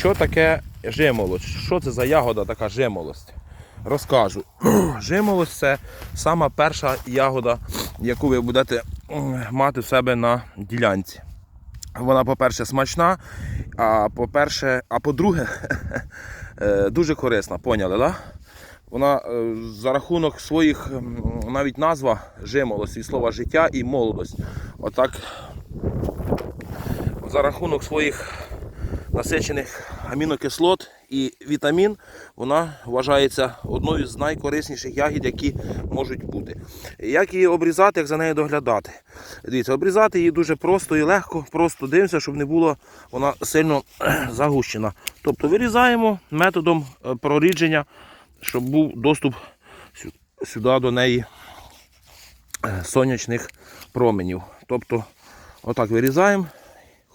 Що таке жимолость? Що це за ягода така жимолость? Розкажу. Жимолость це сама перша ягода, яку ви будете мати в себе на ділянці. Вона, по-перше, смачна, а по-перше, а по-друге, е, дуже корисна, поняли, да? Вона е, за рахунок своїх, навіть назва жимолость від слова життя і молодость. Отак, за рахунок своїх насичених амінокислот і вітамін, вона вважається одною з найкорисніших ягід, які можуть бути. Як її обрізати, як за нею доглядати? Дивіться, обрізати її дуже просто і легко, просто дивимося, щоб не було вона сильно загущена. Тобто вирізаємо методом е, прорідження, щоб був доступ сюди до неї е, сонячних променів. Тобто, отак вирізаємо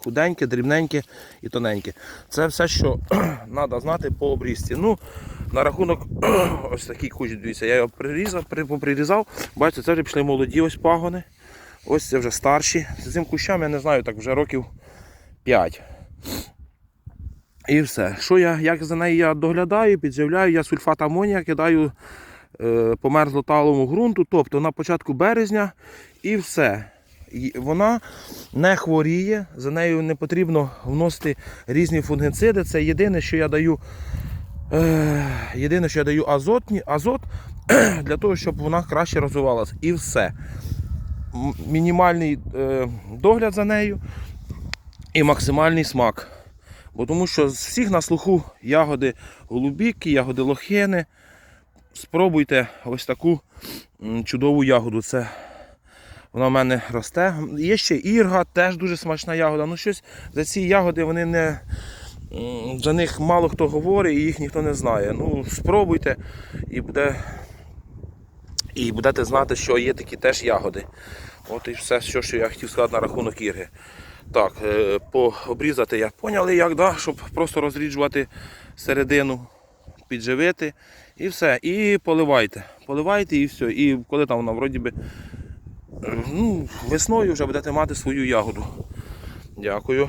худеньке, дрібненьке і тоненьке. Це все, що треба знати по обрізці. Ну, на рахунок ось такий кущ, дивіться, я його прирізав, поприрізав. Бачите, це вже пішли молоді ось пагони. Ось це вже старші. З цим кущам я не знаю, так вже років 5. І все. Що я, як за нею я доглядаю, підживляю, я сульфат амонія кидаю е, по мерзлоталому ґрунту, тобто на початку березня і все. Вона не хворіє, за нею не потрібно вносити різні фунгициди. Це єдине, що я даю. Е, єдине, що я даю азотні, азот для того, щоб вона краще розвивалася. І все. Мінімальний е, догляд за нею і максимальний смак. Бо тому що з всіх на слуху ягоди голубіки, ягоди лохини. Спробуйте ось таку чудову ягоду. Це вона в мене росте. Є ще ірга, теж дуже смачна ягода. Ну щось за ці ягоди вони не. За них мало хто говорить і їх ніхто не знає. Ну, спробуйте і буде. І будете знати, що є такі теж ягоди. От і все, що, що я хотів сказати на рахунок ірги. Так, е, пообрізати як поняли, як, да? щоб просто розріджувати середину, підживити і все. І поливайте. Поливайте і все. І коли там вона вроді би ну, весною вже будете мати свою ягоду. Дякую.